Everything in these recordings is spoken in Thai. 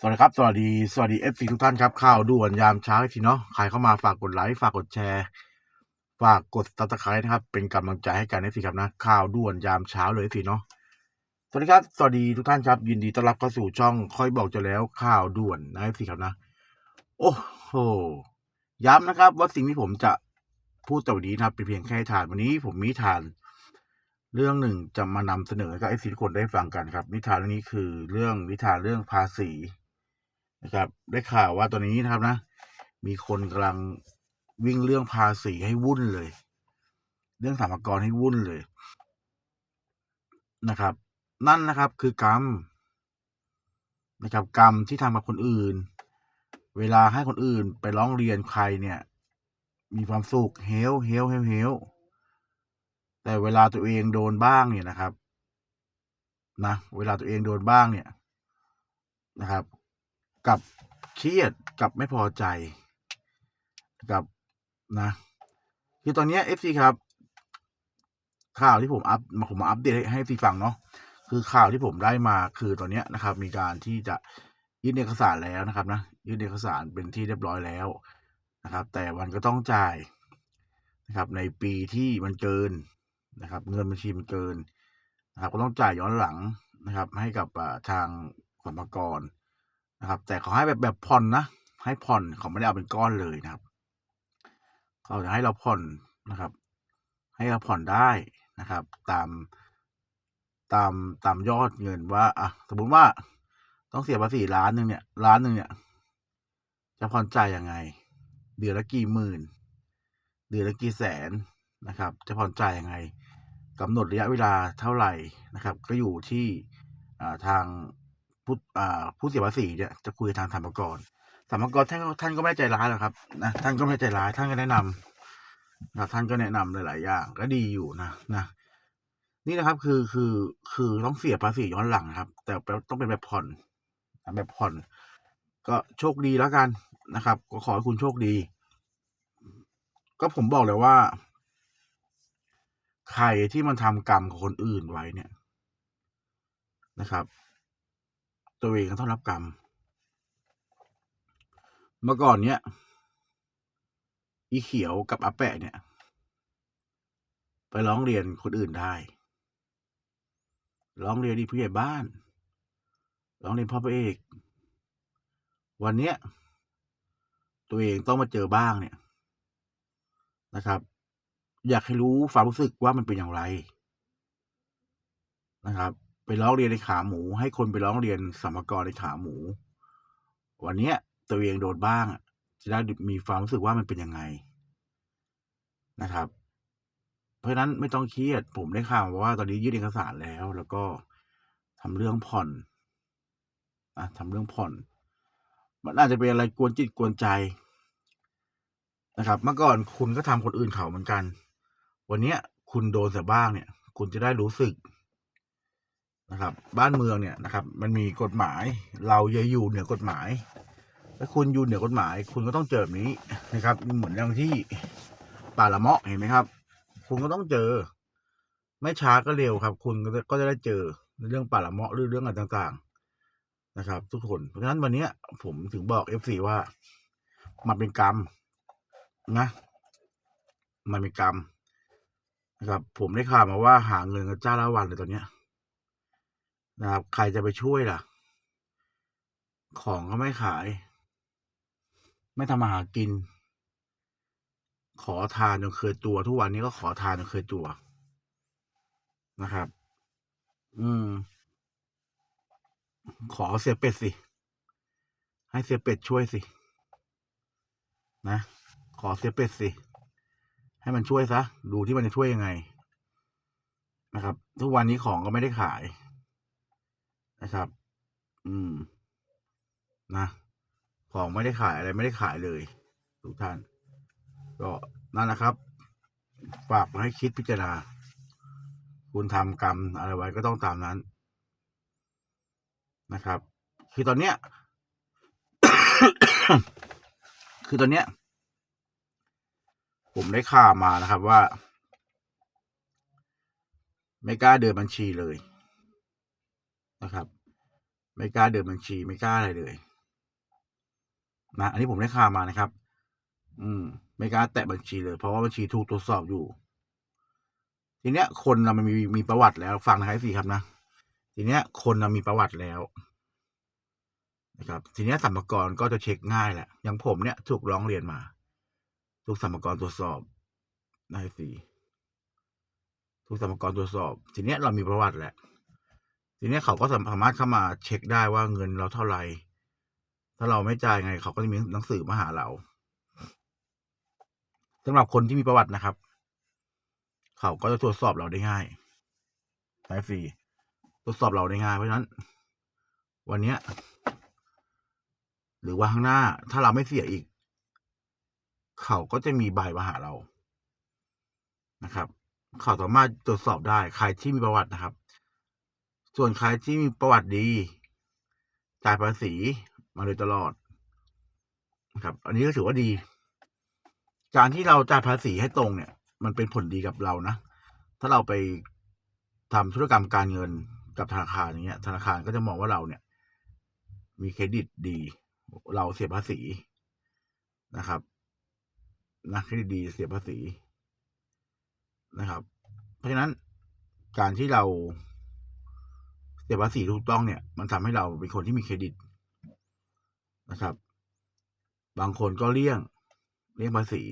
สวัสดีครับ สวัสดีสวัสดีเอฟซีทุกท่านครับ ข่าวด่วนยามเช้าทีเนาะใครเข้ามาฝากกดไลค์ฝากกดแชร์ ฝากกดซับสไครต์นะครับ เป็นกำลังใจให้กันเอฟซีครับนะข่าวด่วนยามเช้าเลยเอฟซีเนาะสวัสดีครับ สวัสดีทุกท่านครับ ยินดีต้อนรับเข้าสู่ช่องค่อยบอกจะแล้วข่าวด่วนนะเอฟซีครับนะ โอ้โหย้ำนะครับ ว่าสิ่งที่ผมจะพูดต่อไปนี้นะครับเป็นเพียงแค่ทานวันนี้ผมมีทาน เรื่องหนึ่งจะมานำเสนอให้กับเอฟซีทุกคนได้ฟังกันครับนิทานเรื่องนี้คือเรื่องนิทานเรื่องภาษี นะครับ ได้ข่าวว่าตอนนี้นะครับนะ มีคนกำลังวิ่งเรื่องภาษีให้วุ่นเลย เรื่องสรรพากรให้วุ่นเลยนะครับ นั่นนะครับคือกรรมนะครับ กรรมที่ทำกับคนอื่น เวลาให้คนอื่นไปร้องเรียนใครเนี่ย มีความสุขเฮลเฮลเฮลเฮลแต่เวลาตัวเองโดนบ้างเนี่ยนะครับนะเวลาตัวเองโดนบ้างเนี่ยนะครับ กับเครียดกับไม่พอใจกับนะคือตอนนี้เอฟซีครับ ข่าวที่ผมอัพมาผมมาอัปเดตให้ซีฟังเนาะคือข่าวที่ผมได้มาคือตอนนี้นะครับ มีการที่จะยื่นเอกสารแล้วนะครับนะยื่นเอกสารเป็นที่เรียบร้อยแล้วนะครับ แต่มันก็ต้องจ่ายนะครับ ในปีที่มันเกินนะครับ เงินบัญชีมันเกินนะครับ ก็ต้องจ่ายย้อนหลังนะครับ ให้กับทางสรรพากร นะครับ แต่เขาให้แบบแบบผ่อนนะ ให้ผ่อนเขาไม่ได้เอาเป็นก้อนเลยนะครับเขาจะให้เราผ่อนนะครับ ให้เราผ่อนได้นะครับ ตามตามตามยอดเงินว่าอะสมมติว่าต้องเสียภาษีล้านหนึ่งเนี่ยล้านหนึ่งเนี่ย จะผ่อนจ่ายยังไง เดือนละกี่หมื่น เดือนละกี่แสนนะครับ จะผ่อนจ่ายยังไงกำหนดระยะเวลาเท่าไหร่นะครับ ก็อยู่ที่อ่าทาง ผู้ผู้เสียภาษีเนี่ยจะคุยทางสรรพากรสรรพากรท่านท่านก็ไม่ใจร้ายหรอกครับนะท่านก็ไม่ใจร้ายท่านก็แนะนำนะท่านก็แนะนำหลาย ๆ อย่าง ก็ดีอยู่นะนะนี่นะครับคือคือคือต้องเสียภาษีย้อนหลังครับ แต่ต้องเป็นแบบผ่อนแบบผ่อน ก็โชคดีแล้วกันนะครับ ก็ขอให้คุณโชคดี ก็ผมบอกเลยว่า ใครที่มันทำกรรมกับคนอื่นไว้เนี่ยนะครับ ตัวเองก็ต้องรับกรรม เมื่อก่อนเนี้ย อีเขียวกับอาแปะเนี่ย ไปร้องเรียนคนอื่นได้ ร้องเรียนดีผู้ใหญ่บ้าน ร้องเรียนพ่อพระเอก วันเนี้ย ตัวเองต้องมาเจอบ้างเนี่ยนะครับ อยากให้รู้ความรู้สึกว่ามันเป็นอย่างไรนะครับ ไปร้องเรียนในขาหมู ให้คนไปร้องเรียนสมกรในขาหมู วันเนี้ยตัวเองโดนบ้าง จะได้มีความรู้สึกว่ามันเป็นยังไงนะครับ เพราะฉะนั้นไม่ต้องเครียด ผมได้ข่าวว่าตอนนี้ยื่นเอกสารแล้ว แล้วก็ทำเรื่องผ่อนอะทำเรื่องผ่อน มันอาจจะเป็นอะไรกวนจิตกวนใจนะครับ เมื่อก่อนคุณก็ทำคนอื่นเขาเหมือนกัน วันเนี้ยคุณโดนแต่บ้างเนี่ย คุณจะได้รู้สึก นะครับ บ้านเมืองเนี่ยนะครับ มันมีกฎหมาย เราอย่าอยู่เหนือกฎหมาย ถ้าคุณอยู่เหนือกฎหมาย คุณก็ต้องเจอแบบนี้นะครับ เหมือนอย่างที่ป่าละเมาะเห็นไหมครับ คุณก็ต้องเจอ ไม่ช้าก็เร็วครับ คุณก็จะก็จะได้เจอในเรื่องป่าละเมาะหรือเรื่องอะไรต่างๆ นะครับ ทุกคน เพราะฉะนั้นวันนี้ผมถึงบอกเอฟซีว่า มันเป็นกรรมนะ มันเป็นกรรมนะครับ ผมได้ข่าวมาว่าหาเงินกันจ้าละวันเลยตอนเนี้ย นะครับ ใครจะไปช่วยล่ะ ของก็ไม่ขาย ไม่ทำมาหากิน ขอทานจนเคยตัว ทุกวันนี้ก็ขอทานจนเคยตัวนะครับ อืม ขอเสียเป็ดสิ ให้เสียเป็ดช่วยสิ นะ ขอเสียเป็ดสิ ให้มันช่วยซะ ดูที่มันจะช่วยยังไง นะครับ ทุกวันนี้ของก็ไม่ได้ขาย นะครับ อืม นะ ของไม่ได้ขายอะไรไม่ได้ขายเลย ทุกท่าน ก็นั่นนะครับ ฝากมาให้คิดพิจารณา คุณทำกรรมอะไรไว้ก็ต้องตามนั้น นะครับ คือตอนเนี้ย คือตอนเนี้ย ผมได้ข่าวมานะครับว่า ไม่กล้าเดินบัญชีเลย นะครับ ไม่กล้าเดินบัญชีไม่กล้าอะไรเลยนะอันนี้ผมได้ข่าวมานะครับ อืม ไม่กล้าแตะบัญชีเลย เพราะว่าบัญชีถูกตรวจสอบอยู่ ทีเนี้ย คนเรามันมีมีประวัติแล้วฟังนะครับสี่ครับนะทีเนี้ย คนเรามีประวัติแล้วนะครับ ทีเนี้ยสัมภากรก็จะเช็คง่ายแหละอย่างผมเนี่ยถูกร้องเรียนมา ถูกสัมภากรตรวจสอบนายสี่ถูกสัมภากรตรวจสอบ ทีเนี้ยเรามีประวัติแหละ ทีนี้เขาก็สามารถเข้ามาเช็คได้ว่าเงินเราเท่าไหร่ ถ้าเราไม่จ่ายไง เขาก็จะมีหนังสือมาหาเราสำหรับคนที่มีประวัตินะครับ เขาก็จะตรวจสอบเราได้ง่ายนายสี่ตรวจสอบเราได้ง่ายเพราะฉะนั้น วันเนี้ยหรือว่าข้างหน้าถ้าเราไม่เสียอีก เขาก็จะมีใบมาหาเรานะครับ เขาสามารถตรวจสอบได้ใครที่มีประวัตินะครับ ส่วนใครที่มีประวัติดีจ่ายภาษีมาโดยตลอดนะครับ อันนี้ก็ถือว่าดี การที่เราจ่ายภาษีให้ตรงเนี่ย มันเป็นผลดีกับเรานะ ถ้าเราไปทำธุรกรรมการเงินกับธนาคารอย่างเงี้ย ธนาคารก็จะมองว่าเราเนี่ย มีเครดิตดี เราเสียภาษีนะครับนะเครดิตดีเสียภาษีนะครับ เพราะฉะนั้นการที่เรา เสียภาษีถูกต้องเนี่ย มันทำให้เราเป็นคนที่มีเครดิตนะครับ บางคนก็เลี่ยงเลี่ยงภาษี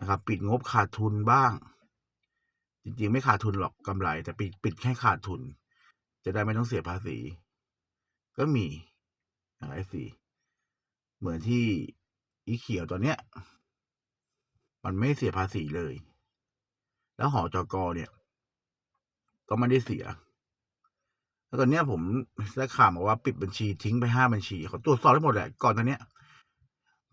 นะครับ ปิดงบขาดทุนบ้าง จริงๆ ไม่ขาดทุนหรอกกำไร แต่ปิดปิดแค่ขาดทุน จะได้ไม่ต้องเสียภาษี ก็มีอะไอซีเหมือนที่อีเขียวตัวเนี้ย มันไม่เสียภาษีเลย แล้วหอจกเนี่ย ก็ไม่ได้เสีย แล้วตอนเนี้ยผมได้ข่าวมาว่าปิดบัญชีทิ้งไปห้าบัญชีเขาตรวจสอบได้หมดแหละก่อนตอนเนี้ย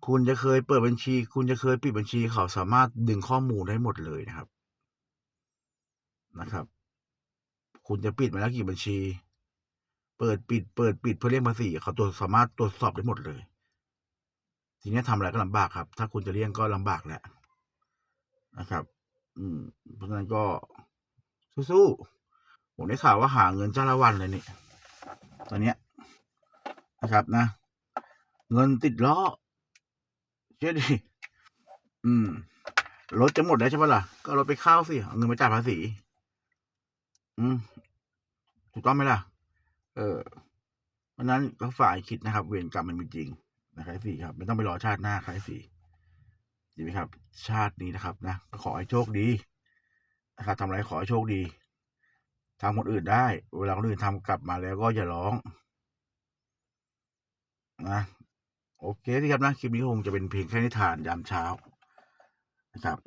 คุณจะเคยเปิดบัญชี คุณจะเคยปิดบัญชีเขาสามารถดึงข้อมูลได้หมดเลยนะครับ นะครับ คุณจะปิดมาแล้วกี่บัญชี เปิดปิด เปิดปิดเพื่อเลี่ยงภาษีเขาตรวจสามารถตรวจสอบได้หมดเลย ทีนี้ทำอะไรก็ลำบากครับ ถ้าคุณจะเลี่ยงก็ลำบากแหละนะครับ อืมเพราะฉะนั้นก็สู้ๆ ผมได้ข่าวว่าหาเงินจ้าละวันเลยนี่ตอนเนี้ยนะครับนะ เงินติดล้อเชื่อดิอืมรถจะหมดแล้วใช่ปะล่ะ ก็รถไปข้าวสิเอาเงินมาจ่ายภาษี อืมถูกต้องไหมล่ะ เออเพราะนั้นก็ฝ่ายคิดนะครับ เวรกรรมมันมีจริงนะครับสี่ครับ ไม่ต้องไปรอชาติหน้าใครสี่ดีไหมครับ ชาตินี้นะครับ นะก็ขอให้โชคดีนะครับทำอะไรขอให้โชคดี ทำคนอื่นได้ เวลาคนอื่นทำกลับมาแล้วก็อย่าร้อง นะ โอเคที่ครับนะ คลิปนี้คงจะเป็นเพียงแค่นิทานยามเช้านะครับ